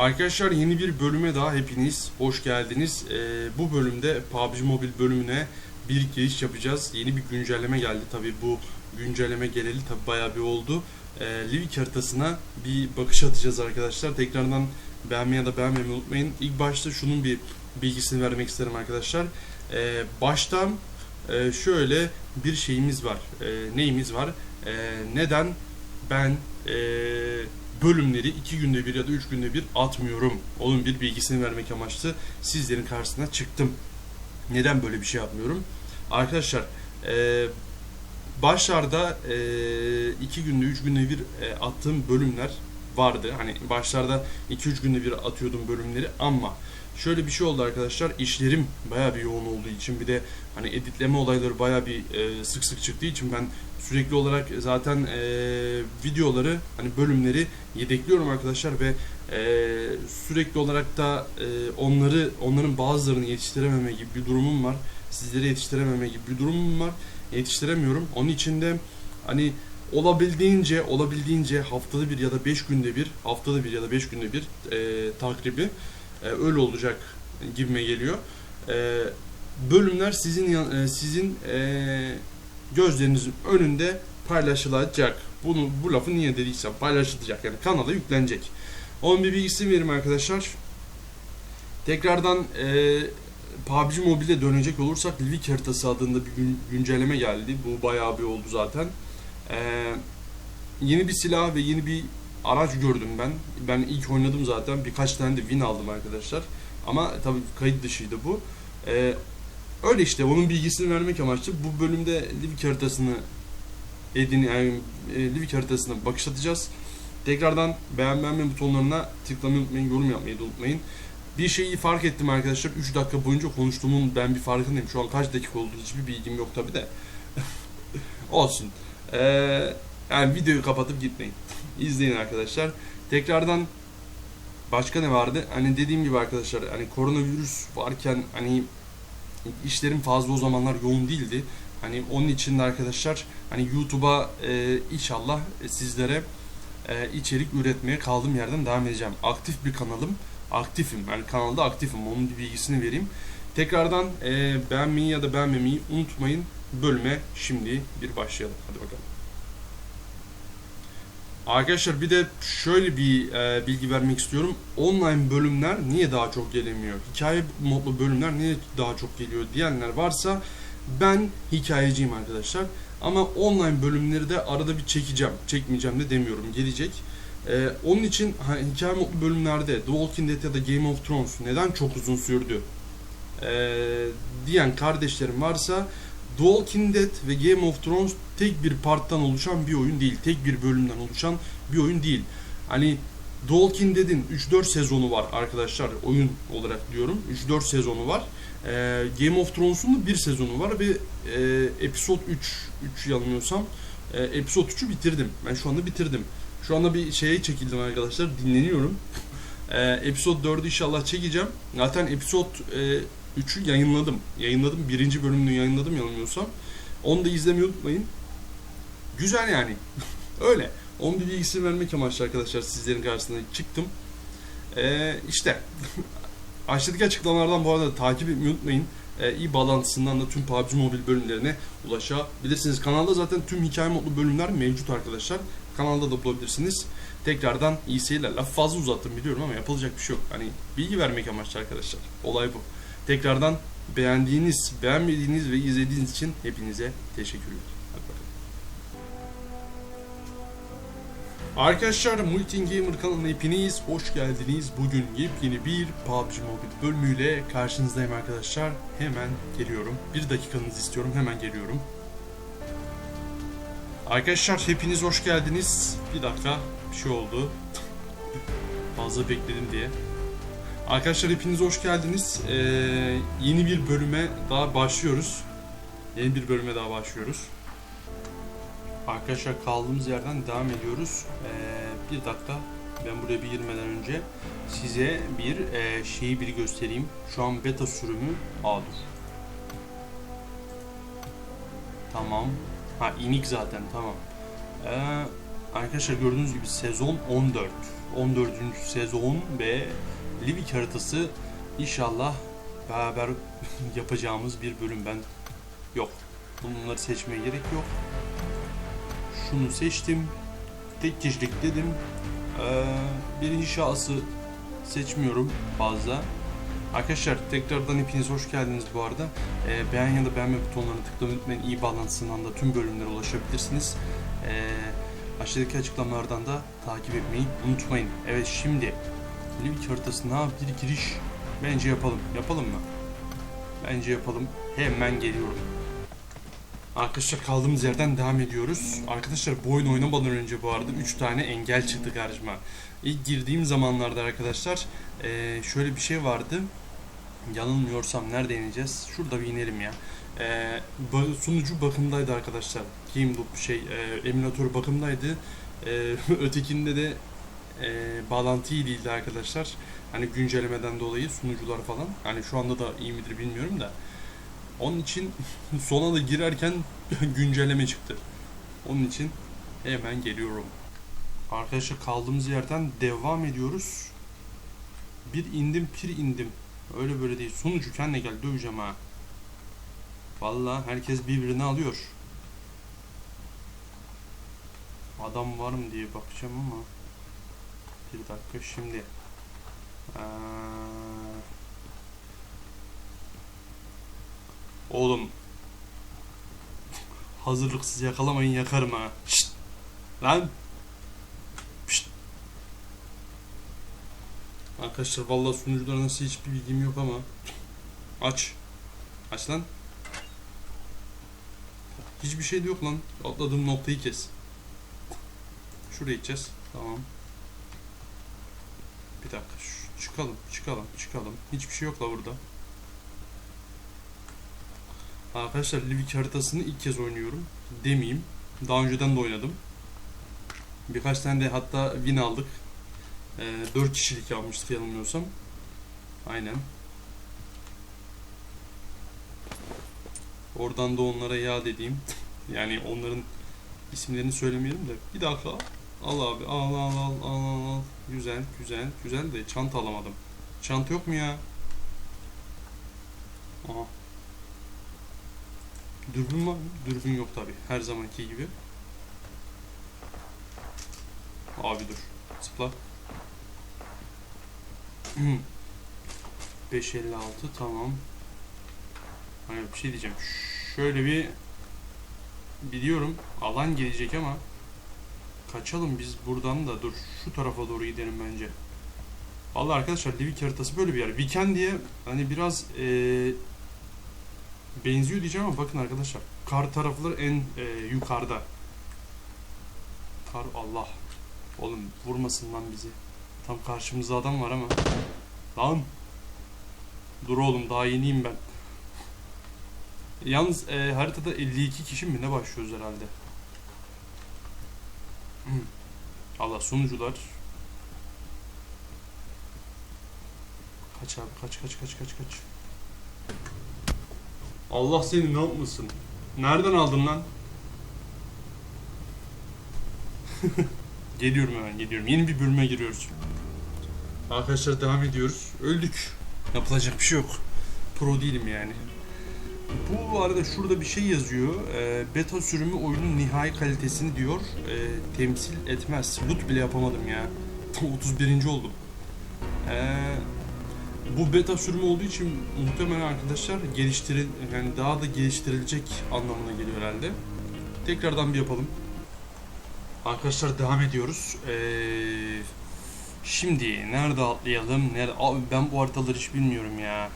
Arkadaşlar yeni bir bölüme daha hepiniz hoş geldiniz. Ee, bu bölümde PUBG Mobile bölümüne bir giriş yapacağız. Yeni bir güncelleme geldi tabi bu güncelleme geleli tabi bayağı bir oldu. Ee, Livik haritasına bir bakış atacağız arkadaşlar. Tekrardan beğenmeyi ya da beğenmemeyi unutmayın. İlk başta şunun bir bilgisini vermek isterim arkadaşlar. Ee, baştan e, şöyle bir şeyimiz var. Ee, neyimiz var? Ee, neden ben e, bölümleri iki günde bir ya da üç günde bir atmıyorum. Onun bir bilgisini vermek amaçlı sizlerin karşısına çıktım. Neden böyle bir şey yapmıyorum? Arkadaşlar e, başlarda e, iki günde üç günde bir e, attığım bölümler vardı. Hani başlarda 2-3 günde bir atıyordum bölümleri ama şöyle bir şey oldu arkadaşlar. İşlerim bayağı bir yoğun olduğu için bir de hani editleme olayları bayağı bir e, sık sık çıktığı için ben sürekli olarak zaten e, videoları hani bölümleri yedekliyorum arkadaşlar ve e, sürekli olarak da e, onları onların bazılarını yetiştirememe gibi bir durumum var. Sizlere yetiştirememe gibi bir durumum var. Yetiştiremiyorum. Onun için de hani olabildiğince olabildiğince haftada bir ya da 5 günde bir haftada bir ya da 5 günde bir e, takribi e, öyle olacak gibime geliyor. E, bölümler sizin e, sizin e, gözlerinizin önünde paylaşılacak. Bunu bu lafı niye dediysem paylaşılacak yani kanala yüklenecek. Onun bir bilgisini verim arkadaşlar. Tekrardan e, PUBG Mobile'e dönecek olursak Livik haritası adında bir gün, güncelleme geldi. Bu bayağı bir oldu zaten. Ee, yeni bir silah ve yeni bir araç gördüm ben. Ben ilk oynadım zaten. Birkaç tane de win aldım arkadaşlar. Ama tabii kayıt dışıydı bu. Ee, öyle işte onun bilgisini vermek amaçlı bu bölümde Livik haritasını edin yani e, Livik haritasına bakış atacağız. Tekrardan beğen beğenme butonlarına tıklamayı unutmayın, yorum yapmayı da unutmayın. Bir şeyi fark ettim arkadaşlar. 3 dakika boyunca konuştuğumun ben bir farkındayım. Şu an kaç dakika oldu hiçbir bilgim yok tabi de. Olsun. Ee, yani videoyu kapatıp gitmeyin. İzleyin arkadaşlar. Tekrardan başka ne vardı? Hani dediğim gibi arkadaşlar hani koronavirüs varken hani işlerim fazla o zamanlar yoğun değildi. Hani onun için de arkadaşlar hani YouTube'a e, inşallah sizlere e, içerik üretmeye kaldığım yerden devam edeceğim. Aktif bir kanalım. Aktifim. Yani kanalda aktifim. Onun bilgisini vereyim. Tekrardan e, beğenmeyi ya da beğenmemeyi unutmayın. Bölüme şimdi bir başlayalım. Hadi bakalım. Arkadaşlar bir de şöyle bir e, bilgi vermek istiyorum. Online bölümler niye daha çok gelemiyor? Hikaye modlu bölümler niye daha çok geliyor diyenler varsa ben hikayeciyim arkadaşlar. Ama online bölümleri de arada bir çekeceğim. Çekmeyeceğim de demiyorum. Gelecek. Ee, onun için hani, hikaye modlu bölümlerde The Walking Dead ya da Game of Thrones neden çok uzun sürdü ee, diyen kardeşlerim varsa The Walking Dead ve Game of Thrones tek bir parttan oluşan bir oyun değil. Tek bir bölümden oluşan bir oyun değil. Hani The Walking Dead'in 3-4 sezonu var arkadaşlar oyun olarak diyorum. 3-4 sezonu var. Ee, Game of Thrones'un da bir sezonu var ve e, Episode 3 3 yanılmıyorsam e, Episode 3'ü bitirdim. Ben şu anda bitirdim. Şu anda bir şeye çekildim arkadaşlar. Dinleniyorum. e, episode 4'ü inşallah çekeceğim. Zaten Episode e, 3'ü yayınladım. Yayınladım. Birinci bölümünü yayınladım yanılmıyorsam. Onu da izlemeyi unutmayın. Güzel yani. Öyle. Onun bir bilgisini vermek amaçlı arkadaşlar sizlerin karşısına çıktım. Ee, işte aşağıdaki açıklamalardan bu arada takip etmeyi unutmayın. Ee, iyi bağlantısından da tüm PUBG Mobile bölümlerine ulaşabilirsiniz. Kanalda zaten tüm hikaye modlu bölümler mevcut arkadaşlar. Kanalda da bulabilirsiniz. Tekrardan iyi seyirler. Laf fazla uzattım biliyorum ama yapılacak bir şey yok. Hani bilgi vermek amaçlı arkadaşlar. Olay bu. Tekrardan beğendiğiniz, beğenmediğiniz ve izlediğiniz için hepinize teşekkürler. Arkadaşlar Multin Gamer kanalına hepiniz hoş geldiniz. Bugün yepyeni bir PUBG Mobile bölümüyle karşınızdayım arkadaşlar. Hemen geliyorum. Bir dakikanızı istiyorum. Hemen geliyorum. Arkadaşlar hepiniz hoş geldiniz. Bir dakika bir şey oldu. Fazla bekledim diye. Arkadaşlar hepiniz hoş geldiniz. Ee, yeni bir bölüme daha başlıyoruz. Yeni bir bölüme daha başlıyoruz. Arkadaşlar kaldığımız yerden devam ediyoruz. Ee, bir dakika ben buraya bir girmeden önce size bir e, şeyi bir göstereyim. Şu an beta sürümü dur. Tamam. Ha inik zaten tamam. Ee, Arkadaşlar gördüğünüz gibi sezon 14. 14. sezon ve Livik haritası inşallah beraber yapacağımız bir bölüm ben yok. Bunları seçmeye gerek yok. Şunu seçtim. Tek kişilik dedim. Ee, birinci şahsı seçmiyorum fazla. Arkadaşlar tekrardan hepiniz hoş geldiniz bu arada. Ee, beğen ya da beğenme butonlarını tıklamayı unutmayın. İyi bağlantısından da tüm bölümlere ulaşabilirsiniz. Ee, aşağıdaki açıklamalardan da takip etmeyi unutmayın. Evet şimdi Livik haritasına bir giriş bence yapalım. Yapalım mı? Bence yapalım. Hemen geliyorum. Arkadaşlar kaldığımız yerden devam ediyoruz. Arkadaşlar bu oyun oynamadan önce bu arada 3 tane engel çıktı karşıma. İlk girdiğim zamanlarda arkadaşlar şöyle bir şey vardı. Yanılmıyorsam nerede ineceğiz? Şurada bir inelim ya. Sunucu bakımdaydı arkadaşlar. Game Loop şey emülatör bakımdaydı. Ötekinde de eee bağlantı değildi arkadaşlar. Hani güncellemeden dolayı sunucular falan. Hani şu anda da iyi midir bilmiyorum da. Onun için sona da girerken güncelleme çıktı. Onun için hemen geliyorum. Arkadaşlar kaldığımız yerden devam ediyoruz. Bir indim pir indim. Öyle böyle değil. Sonucu kendine gel döveceğim ha. Vallahi herkes birbirini alıyor. Adam var mı diye bakacağım ama. Bir dakika şimdi. Ee, Oğlum. Hazırlıksız yakalamayın yakarım ha. Şşt. Lan. Şşt. Arkadaşlar vallahi sunuculara nasıl hiçbir bilgim yok ama. Aç. Aç lan. Hiçbir şey de yok lan. Atladığım noktayı kes. Şuraya gideceğiz. Tamam. Bir dakika. Çıkalım, çıkalım, çıkalım. Hiçbir şey yok la burada. Arkadaşlar Livik haritasını ilk kez oynuyorum. Demeyeyim. Daha önceden de oynadım. Birkaç tane de hatta win aldık. Ee, 4 kişilik yapmıştık yanılmıyorsam. Aynen. Oradan da onlara ya dediğim. Yani onların isimlerini söylemeyelim de. Bir dakika. Al abi. Al al al al al al. Güzel güzel güzel de çanta alamadım. Çanta yok mu ya? Aha. Dürbün var mı? Dürbün yok tabi. Her zamanki gibi. Abi dur. Zıpla. 556 tamam. Hayır bir şey diyeceğim. Şöyle bir biliyorum alan gelecek ama kaçalım biz buradan da dur şu tarafa doğru gidelim bence. Vallahi arkadaşlar Livik haritası böyle bir yer. Weekend diye hani biraz eee benziyor diyeceğim ama bakın arkadaşlar. Kar tarafları en e, yukarıda. Kar Allah. Oğlum vurmasın lan bizi. Tam karşımızda adam var ama. Lan. Dur oğlum daha yeniyim ben. Yalnız e, haritada 52 kişi mi ne başlıyoruz herhalde. Allah sunucular. Kaç abi kaç kaç kaç kaç kaç. Allah seni ne yapmasın? Nereden aldın lan? geliyorum hemen geliyorum. Yeni bir bölüme giriyoruz. Arkadaşlar devam ediyoruz. Öldük. Yapılacak bir şey yok. Pro değilim yani. Bu arada şurada bir şey yazıyor. Ee, beta sürümü oyunun nihai kalitesini diyor. Ee, temsil etmez. Loot bile yapamadım ya. 31. oldum. Eee bu beta sürümü olduğu için muhtemelen arkadaşlar geliştiril yani daha da geliştirilecek anlamına geliyor herhalde. Tekrardan bir yapalım. Arkadaşlar devam ediyoruz. Ee, şimdi nerede atlayalım? Nerede? Abi ben bu haritaları hiç bilmiyorum ya.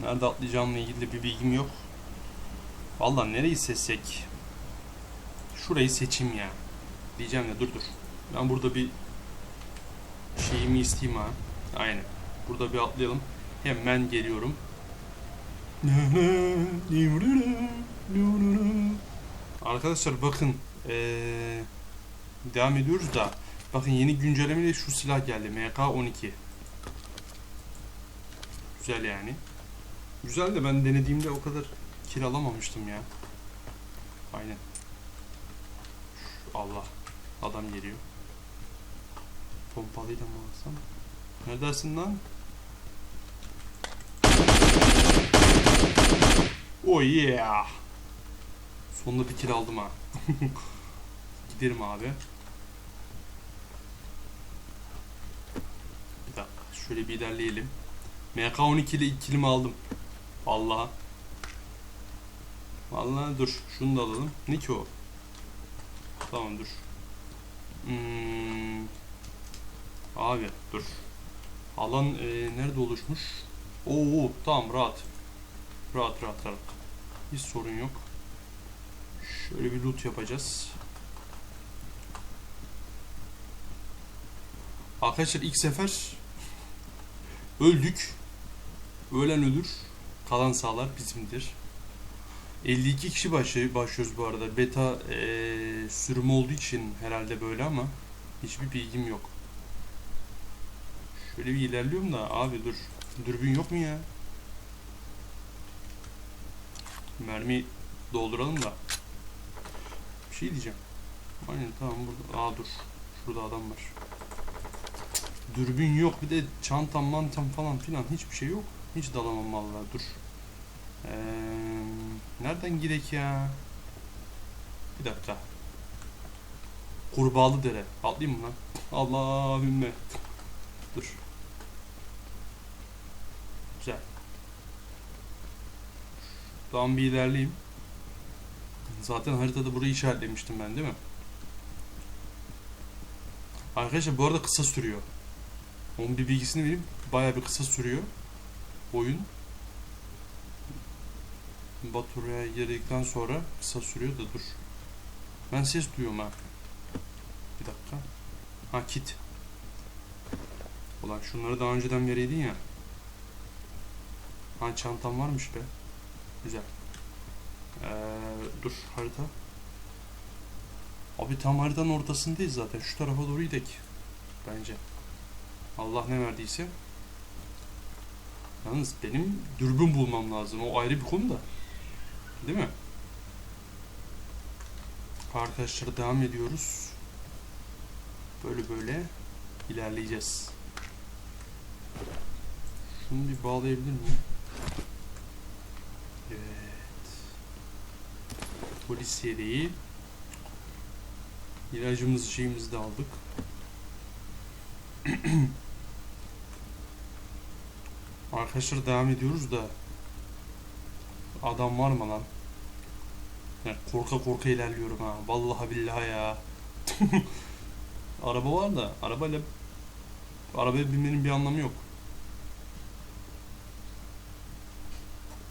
Nerede atlayacağımla ilgili de bir bilgim yok. Vallahi nereyi seçsek? Şurayı seçeyim ya. Diyeceğim de dur dur. Ben burada bir şeyimi isteyeyim ha. Aynen. Burada bir atlayalım. Hemen geliyorum. Arkadaşlar bakın ee, devam ediyoruz da bakın yeni güncellemeyle şu silah geldi MK12 güzel yani güzel de ben denediğimde o kadar kill alamamıştım ya aynen Allah Adam geliyor. Pompalıyla mı alsam? Neredesin lan? Oh yeah. Sonunda bir kill aldım ha. Giderim abi. Bir dakika. Şöyle bir ilerleyelim. MK12 ile ilk killimi aldım. Vallahi. Vallahi dur. Şunu da alalım. Ne ki o? Tamam dur. Hmm. Abi dur. Alan e, nerede oluşmuş? Oo tamam rahat. Rahat rahat rahat. Hiç sorun yok. Şöyle bir loot yapacağız. Arkadaşlar ilk sefer öldük. Ölen ölür. Kalan sağlar bizimdir. 52 kişi başı, başlıyoruz bu arada. Beta eee sürüm olduğu için herhalde böyle ama hiçbir bilgim yok. Şöyle bir ilerliyorum da abi dur. Dürbün yok mu ya? Mermi dolduralım da. Bir şey diyeceğim. Aynen tamam burada. Aa dur. Şurada adam var. Dürbün yok bir de çantam mantam falan filan hiçbir şey yok. Hiç dalamam vallahi dur. Ee, nereden gidek ya? Bir dakika. Kurbağalı dere. Atlayayım mı lan? Allahümme. Dur. Güzel. Tamam bir ilerleyeyim. Zaten haritada burayı işaretlemiştim ben değil mi? Arkadaşlar bu arada kısa sürüyor. Onun bir bilgisini vereyim. Bayağı bir kısa sürüyor. Oyun. Batura'ya girdikten sonra kısa sürüyor da dur. Ben ses duyuyorum ha. Bir dakika. Ha kit. Ulan şunları daha önceden vereydin ya. Ha çantam varmış be. Güzel. Ee, dur harita. Abi tam haritanın ortasındayız zaten. Şu tarafa doğru gidelim. Bence. Allah ne verdiyse. Yalnız benim dürbün bulmam lazım. O ayrı bir konu da. Değil mi? Arkadaşlar devam ediyoruz. Böyle böyle ilerleyeceğiz. Şunu bir bağlayabilir miyim? Evet. Polisiye değil. İlacımızı şeyimizi de aldık. Arkadaşlar devam ediyoruz da adam var mı lan? Yani korka korka ilerliyorum ha. Vallahi billahi ya. Araba var da arabayla arabaya binmenin bir anlamı yok.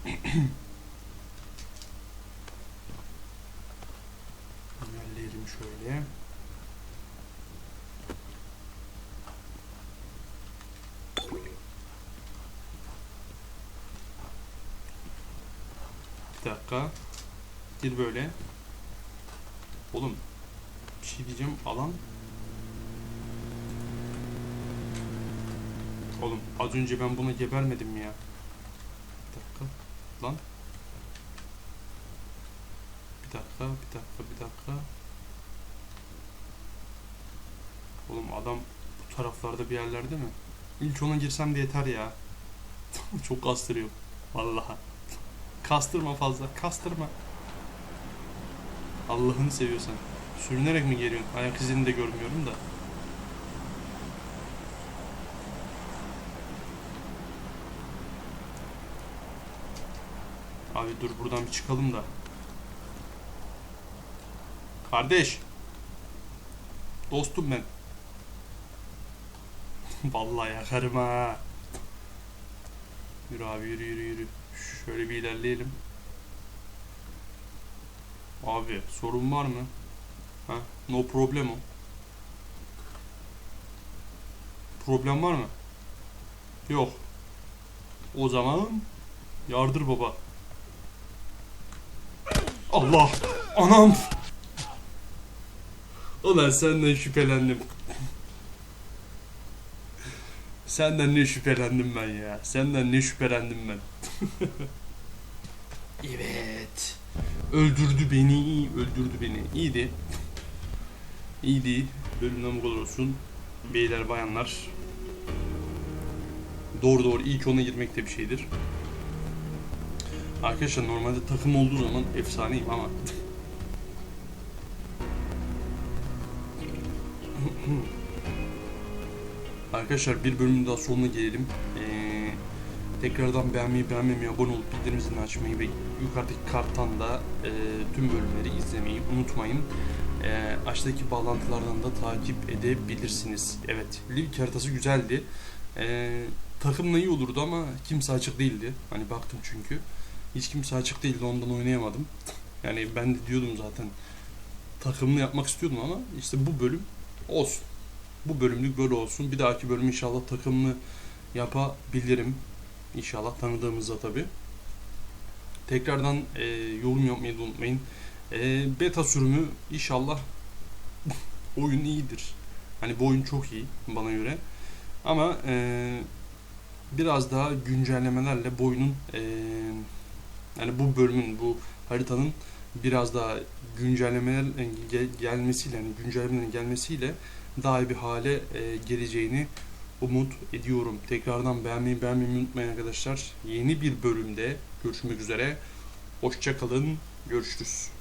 İlerleyelim şöyle. Bir dakika. Gir böyle. Oğlum bir şey diyeceğim alan. Oğlum az önce ben buna gebermedim mi ya? Bir dakika. Lan. Bir dakika, bir dakika, bir dakika. Oğlum adam bu taraflarda bir yerlerde mi? İlk ona girsem de yeter ya. Çok kastırıyor. Vallahi. Kastırma fazla, kastırma. Allah'ını seviyorsan. Sürünerek mi geliyorsun? Ayak izini de görmüyorum da. Abi dur buradan bir çıkalım da. Kardeş. Dostum ben. Vallahi yakarım ha. Yürü abi yürü yürü yürü. Şöyle bir ilerleyelim. Abi sorun var mı? Ha? No problem o. Problem var mı? Yok. O zaman yardır baba. Allah! Anam! Ulan senden şüphelendim. Senden ne şüphelendim ben ya. Senden ne şüphelendim ben. evet. Öldürdü beni, öldürdü beni. İyiydi. İyiydi. Bölümden bu kadar olsun. Beyler bayanlar. Doğru doğru ilk ona girmek de bir şeydir. Arkadaşlar normalde takım olduğu zaman efsaneyim ama Arkadaşlar bir bölümün daha sonuna gelelim. Ee, tekrardan beğenmeyi, beğenmemeyi, abone olup bildirim zilini açmayı ve yukarıdaki karttan da e, tüm bölümleri izlemeyi unutmayın. E, aşağıdaki bağlantılardan da takip edebilirsiniz. Evet, lig haritası güzeldi. E, takımla iyi olurdu ama kimse açık değildi. Hani baktım çünkü. Hiç kimse açık değildi ondan oynayamadım. Yani ben de diyordum zaten takımlı yapmak istiyordum ama işte bu bölüm olsun. Bu bölümlük böyle olsun. Bir dahaki bölüm inşallah takımlı yapabilirim. İnşallah tanıdığımızda tabi. Tekrardan e, yorum yapmayı da unutmayın. E, beta sürümü inşallah oyun iyidir. Hani bu oyun çok iyi bana göre. Ama e, biraz daha güncellemelerle bu oyunun e, yani bu bölümün bu haritanın biraz daha güncellemeler gel- gelmesiyle yani güncellemelerin gelmesiyle daha iyi bir hale e, geleceğini umut ediyorum. Tekrardan beğenmeyi beğenmeyi unutmayın arkadaşlar. Yeni bir bölümde görüşmek üzere. Hoşçakalın. Görüşürüz.